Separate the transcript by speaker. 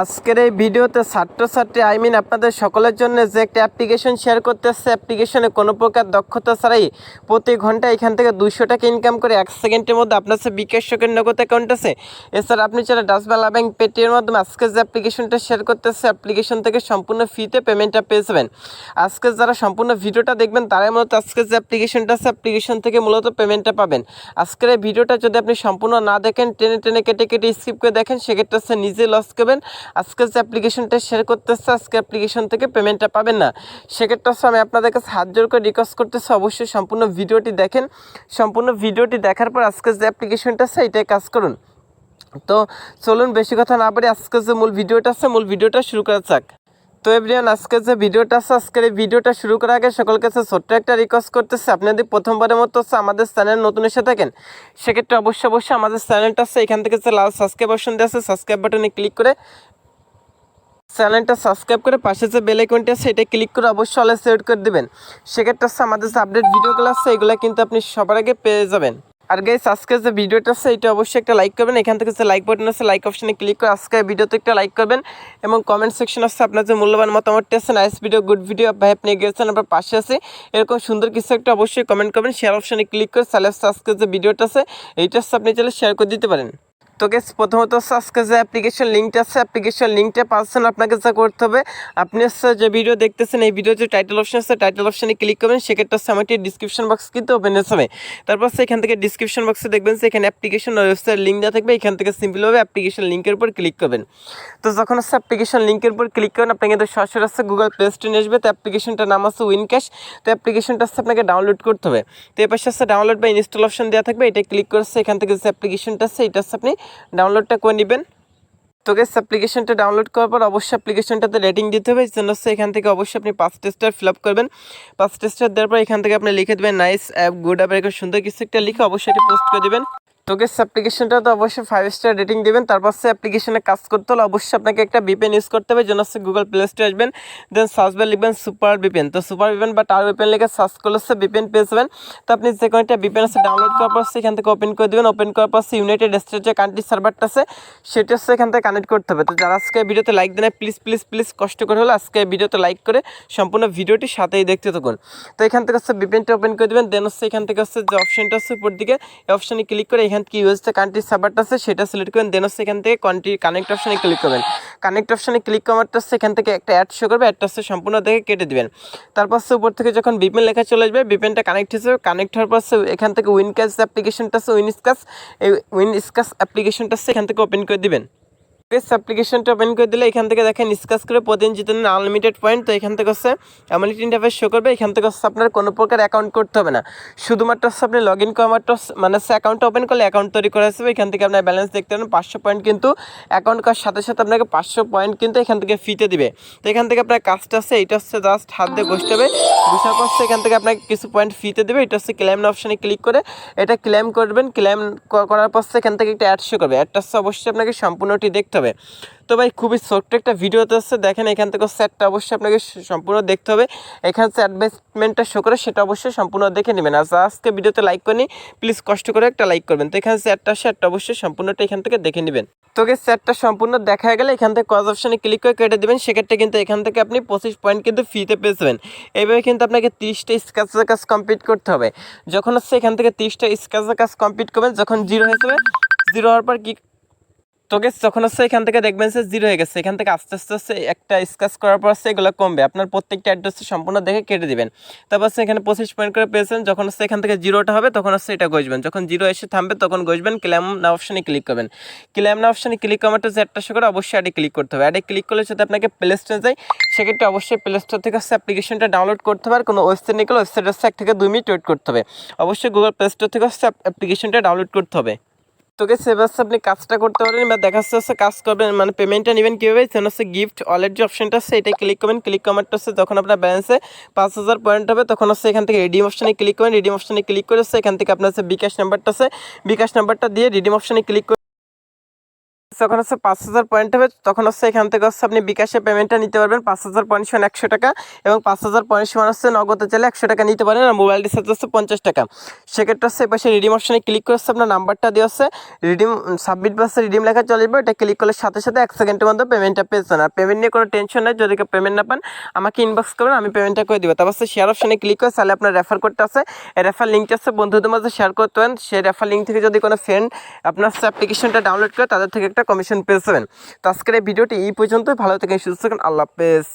Speaker 1: আজকের এই ভিডিওতে ছাত্রছাত্রী আই মিন আপনাদের সকলের জন্য যে একটা অ্যাপ্লিকেশন শেয়ার করতে আসছে অ্যাপ্লিকেশনে কোনো প্রকার দক্ষতা ছাড়াই প্রতি ঘণ্টা এখান থেকে দুশো টাকা ইনকাম করে এক সেকেন্ডের মধ্যে আপনার কাছে বিকাশ শোকের নগদ অ্যাকাউন্ট আছে। এছাড়া আপনি চাইলে ডাসবালা ব্যাংক পেটিএমের মাধ্যমে আজকে যে অ্যাপ্লিকেশনটা শেয়ার করতে আসছে অ্যাপ্লিকেশন থেকে সম্পূর্ণ ফ্রিতে পেমেন্টটা পেয়ে যাবেন। আজকে যারা সম্পূর্ণ ভিডিওটা দেখবেন, তারাই মূলত আজকে যে অ্যাপ্লিকেশনটা আছে অ্যাপ্লিকেশন থেকে মূলত পেমেন্টটা পাবেন। আজকের এই ভিডিওটা যদি আপনি সম্পূর্ণ না দেখেন, টেনে টেনে কেটে কেটে স্কিপ করে দেখেন, সেক্ষেত্রে নিজে লস করবেন। আজকে যে অ্যাপ্লিকেশনটা শেয়ার করতেছে, আজকে অ্যাপ্লিকেশন থেকে পেমেন্টটা পাবেন না। সেক্ষেত্রে আমি আপনাদের কাছে হাত জোর করে রিকোয়েস্ট করতেছি, অবশ্যই সম্পূর্ণ ভিডিওটি দেখেন। সম্পূর্ণ ভিডিওটি দেখার পর আজকে যে অ্যাপ্লিকেশনটা আছে, এটাই কাজ করুন। তো চলুন, বেশি কথা না পারি আজকে যে মূল ভিডিওটা আছে, মূল ভিডিওটা শুরু করা যাক। তো এভরিওয়ান আজকে যে ভিডিওটা আছে, আজকের এই ভিডিওটা শুরু করার আগে সকল কাছে ছোট্ট একটা রিকোয়েস্ট করতেছে। আপনি যদি প্রথমবারের মতো হচ্ছে আমাদের চ্যানেল নতুন এসে থাকেন, সেক্ষেত্রে অবশ্যই অবশ্যই আমাদের চ্যানেলটা আছে। এখান থেকে যে লাল সাবস্ক্রাইব অপশন দেওয়া আছে সাবস্ক্রাইব বাটনে ক্লিক করে চ্যানেলটা সাবস্ক্রাইব করে পাশে যে বেল আইকনটি আছে এটা ক্লিক করে অবশ্যই অলে সেট করে দিবেন। সেক্ষেত্রে হচ্ছে আমাদের যে আপডেট ভিডিওগুলো আছে, এগুলো কিন্তু আপনি সবার আগে পেয়ে যাবেন। আর গাইস আজকে যে ভিডিওটা আছে, এটা অবশ্যই একটা লাইক করবেন। এখান থেকে যে লাইক বাটন আছে লাইক অপশনে ক্লিক করে আজকে ভিডিওতে একটা লাইক করবেন। এবং কমেন্ট সেকশন আছে, আপনার যে মূল্যবান মতামতটি আছে নাইস ভিডিও গুড ভিডিও ভাই আপনি গেছেন আপনার পাশে আছে। এরকম সুন্দর কিছু একটা অবশ্যই কমেন্ট করবেন। শেয়ার অপশনে ক্লিক করে তাহলে আজকে যে ভিডিওটা আছে, এইটা আপনি চাইলে শেয়ার করে দিতে পারেন। তো গেস প্রথমত আজকে যে অ্যাপ্লিকেশন লিঙ্কটা আছে অ্যাপ্লিকেশন লিঙ্কটা পাচ্ছেন আপনাকে যা করতে হবে, আপনি হচ্ছে যে ভিডিও দেখতেছেন, এই ভিডিও যে টাইটেল অপশন আছে টাইটেল অপশনে ক্লিক করবেন, সেক্ষেত্রে হচ্ছে আমার ডিসক্রিপশন বক্স কিন্তু ওপেন হবে তারপর এখান থেকে ডিসক্রিপশন বক্সে দেখবেন যে এখানে অ্যাপ্লিকেশন ওয়েবসাইট লিঙ্ক দেওয়া থাকবে, এখান থেকে সিম্পলভাবে অ্যাপ্লিকেশন লিঙ্কের উপর ক্লিক করবেন। তো যখন হচ্ছে অ্যাপ্লিকেশন লিঙ্কের উপর ক্লিক করবেন আপনাকে কিন্তু সরাসরি হচ্ছে গুগল প্লে স্টোরে আসবে, তো অ্যাপ্লিকেশনটার নাম আছে উইন ক্যাশ তো অ্যাপ্লিকেশনটা হচ্ছে আপনাকে ডাউনলোড করতে হবে। তো এর পাশে হচ্ছে ডাউনলোড বা ইনস্টল অপশন দেওয়া থাকবে, এটা ক্লিক করছে এখান থেকে যে অ্যাপ্লিকেশনটা আছে, এটা হচ্ছে আপনি ডাউনলোডটা করে নেবেন। তো গেস অ্যাপ্লিকেশনটা ডাউনলোড করার পর অবশ্যই অ্যাপ্লিকেশনটাতে রেটিং দিতে হবে জন্য এখান থেকে অবশ্যই আপনি পাঁচ টেস্টার ফিল আপ করবেন। পাঁচ টেস্টার দেওয়ার পর এখান থেকে আপনি লিখে দেবেন নাইস অ্যাপ গুড অ্যাপ এরকম সুন্দর কিছু একটা লিখে অবশ্যই এটা পোস্ট করে দেবেন। তো গেস অ্যাপ্লিকেশনটা তো অবশ্যই ফাইভ স্টার রেটিং দেবেন, তারপর সে অ্যাপ্লিকেশনে কাজ করতে হলে অবশ্যই আপনাকে একটা বিপেন ইউজ করতে হবে জন্য হচ্ছে গুগল প্লে স্টোরে আসবেন দেন সার্চ বার লিখবেন সুপার বিপেন তো সুপার বিপেন বা টার বিপেন লিখে সার্চ করলে হচ্ছে বিপেন পেয়ে যাবেন। তো আপনি যে কোনো একটা বিপেন আছে ডাউনলোড করার পর সেখান থেকে ওপেন করে দেবেন। ওপেন করার পর সে ইউনাইটেড স্টেটের যে কান্ট্রি সার্ভারটা আছে, সেটা হচ্ছে এখান থেকে কানেক্ট করতে হবে। তো যারা আজকে ভিডিওতে লাইক দেন প্লিজ প্লিজ প্লিজ কষ্ট করে হলে আজকে ভিডিওতে লাইক করে সম্পূর্ণ ভিডিওটি সাথেই দেখতে থাকুন। তো এখান থেকে হচ্ছে বিপেনটা ওপেন করে দেবেন দেন হচ্ছে এখান থেকে হচ্ছে যে অপশনটা আছে উপর দিকে, এই অপশনে ক্লিক করে এখান থেকে ইউএসএ কান্ট্রি সাবার্ট আছে, সেটা সিলেক্ট করবেন দেন হচ্ছে এখান থেকে কন্ট্রি কানেক্ট অপশানে ক্লিক করবেন। কানেক্ট অপশানে ক্লিক করার হচ্ছে এখান থেকে একটা অ্যাড শো করবে অ্যাডটা হচ্ছে সম্পূর্ণ দেখে কেটে দেবেন। তারপর হচ্ছে উপর থেকে যখন বিপেন লেখা চলে আসবে বিপেনটা কানেক্ট হিসেবে কানেক্ট হওয়ার পর হচ্ছে এখান থেকে উইন ক্যাশ অ্যাপ্লিকেশনটা আছে উইন স্কাস এই উইন স্কাস অ্যাপ্লিকেশনটা আছে এখান থেকে ওপেন করে দিবেন। পেস অ্যাপ্লিকেশনটা ওপেন করে দিলে এখান থেকে দেখেন ডিসকাস করে প্রতিদিন জিতেন আনলিমিটেড পয়েন্ট তো এখান থেকে হচ্ছে অ্যামিলিটি ইন্টারফেস শো করবে। এখান থেকে হচ্ছে আপনার কোনো প্রকার অ্যাকাউন্ট করতে হবে না। শুধুমাত্র হচ্ছে আপনি লগ ইন করা মাত্র মানে হচ্ছে অ্যাকাউন্ট ওপেন করলে অ্যাকাউন্ট তৈরি করা আসবে এখান থেকে আপনার ব্যালেন্স দেখতে পারেন, পাঁচশো পয়েন্ট কিন্তু অ্যাকাউন্ট করার সাথে সাথে আপনাকে পাঁচশো পয়েন্ট কিন্তু এখান থেকে ফিতে দিবে। তো এখান থেকে আপনার কাজটা আছে এটা হচ্ছে জাস্ট হাত দিয়ে বসতে হবে। বসার কস্ট এখান থেকে আপনাকে কিছু পয়েন্ট ফিতে দেবে। এটা হচ্ছে ক্লেম অপশানে ক্লিক করে এটা ক্লেম করবেন। ক্লেম করার পর এখান থেকে একটা অ্যাড শো করবে। অ্যাডটা হচ্ছে অবশ্যই আপনাকে সম্পূর্ণটি দেখতে হবে। তো ভাই, খুবই ছোট্ট একটা ভিডিওতে হচ্ছে দেখেন, এখান থেকে সেটটা অবশ্যই আপনাকে সম্পূর্ণ দেখতে হবে। এখানে যে অ্যাডভার্টাইজমেন্টটা শো করে সেটা অবশ্যই সম্পূর্ণ দেখে নেবেন। আর আজকে ভিডিওতে লাইক করেনি প্লিজ কষ্ট করে একটা লাইক করবেন। তো এখানে চ্যাটটা সেটটা অবশ্যই সম্পূর্ণটা এখান থেকে দেখে নেবেন। তোকে চ্যাটটা সম্পূর্ণ দেখা গেলে এখান থেকে কজ অপশানে ক্লিক করে কেটে দেবেন। সেক্ষেত্রে কিন্তু এখান থেকে আপনি পঁচিশ পয়েন্ট কিন্তু ফ্রিতে পেয়ে যাবেন। এইভাবে কিন্তু আপনাকে তিরিশটা স্কাচের কাজ কমপ্লিট করতে হবে। যখন হচ্ছে এখান থেকে তিরিশটা স্কাচের কাজ কমপ্লিট করবেন, যখন জিরো হয়ে যাবে জিরো হওয়ার পর কি তো যখন হচ্ছে এখান থেকে দেখবেন যে জিরো হয়ে গেছে, এখান থেকে আস্তে আস্তে আস্তে একটা স্কাচ করার পর হচ্ছে এগুলো কমবে। আপনার প্রত্যেকটা অ্যাড্রেস সম্পূর্ণ দেখে কেটে দিবেন। তারপর হচ্ছে এখানে পঁচিশ পয়েন্ট করে পেয়েছেন, যখন হচ্ছে এখান থেকে জিরোটা হবে, তখন হচ্ছে এটা গসবেন যখন জিরো এসে থামবে, তখন গসবেন ক্লেম না অপশানে ক্লিক করবেন। ক্লেম না অপশানে ক্লিক করার যে একটা করে অবশ্যই অ্যাডে ক্লিক করতে হবে। অ্যাডে ক্লিক করলে যদি আপনাকে প্লে স্টোরে যায়, সেক্ষেত্রে অবশ্যই প্লে স্টোর থেকে হচ্ছে অ্যাপ্লিকেশনটা ডাউনলোড করতে হবে। আর কোনো ওয়েবসাইট নিয়ে গেলে ওয়েবসাইট হচ্ছে এক থেকে দুই মিনিট ওয়েট করতে হবে। অবশ্যই গুগল প্লে স্টোর থেকে হচ্ছে অ্যাপ্লিকেশনটা ডাউনলোড করতে হবে। তোকে সেভাবে আপনি কাজটা করতে পারেন বা দেখা যাচ্ছে কাজ করবেন মানে পেমেন্টটা নেবেন কীভাবে? সেখানে হচ্ছে গিফট ওয়ালেট যে অপশনটা আছে, এটা ক্লিক করবেন। ক্লিক কমারটা হচ্ছে যখন আপনার ব্যালেন্সে পাঁচ হাজার পয়েন্ট হবে, তখন হচ্ছে এখান থেকে রিডিম অপশানে ক্লিক করবেন। রিডিম অপশানে ক্লিক করে হচ্ছে এখান থেকে আপনার হচ্ছে বিকাশ নাম্বারটা আছে। বিকাশ নাম্বারটা দিয়ে রিডিম অপশানে ক্লিক যখন হচ্ছে পাঁচ হাজার পয়েন্ট হবে, তখন হচ্ছে এখান থেকে হচ্ছে আপনি বিকাশে পেমেন্টটা নিতে পারবেন। পাঁচ হাজার পয়েন্ট সমান একশো টাকা এবং পাঁচ হাজার পয়েন্ট সমান হচ্ছে নগদে চাইলে একশো টাকা নিতে পারেন আর মোবাইল রিচার্জ হচ্ছে পঞ্চাশ টাকা। সেক্ষেত্রে হচ্ছে এপাশে রিডিম অপশনে ক্লিক করে আপনার নাম্বারটা দিয়ে হচ্ছে রিডিম সাবমিট বাসে রিডিম লেখা চলে যাবে এটা ক্লিক করলে সাথে সাথে এক সেকেন্ডের মধ্যে পেমেন্টটা পেয়ে পেয়েছেন আর পেমেন্ট নিয়ে কোনো টেনশন নেই, যদি কেউ পেমেন্ট না পান, আমাকে ইনবক্স করবেন, আমি পেমেন্টটা করে দেবো। তারপর শেয়ার অপশনে ক্লিক করে তাহলে আপনার রেফার করতে আছে। রেফার লিঙ্কটা হচ্ছে বন্ধুদের মাঝে শেয়ার করতে পারেন। সেই রেফার লিঙ্ক থেকে যদি কোনো ফ্রেন্ড আপনার অ্যাপ্লিকেশনটা ডাউনলোড করে, তাদের থেকে একটা কমিশন পেয়ে যাবেন তো আজকের এই ভিডিওটি এই পর্যন্তই। ভালো থেকে সুস্থ থাকেন। আল্লাহ হাফেজ।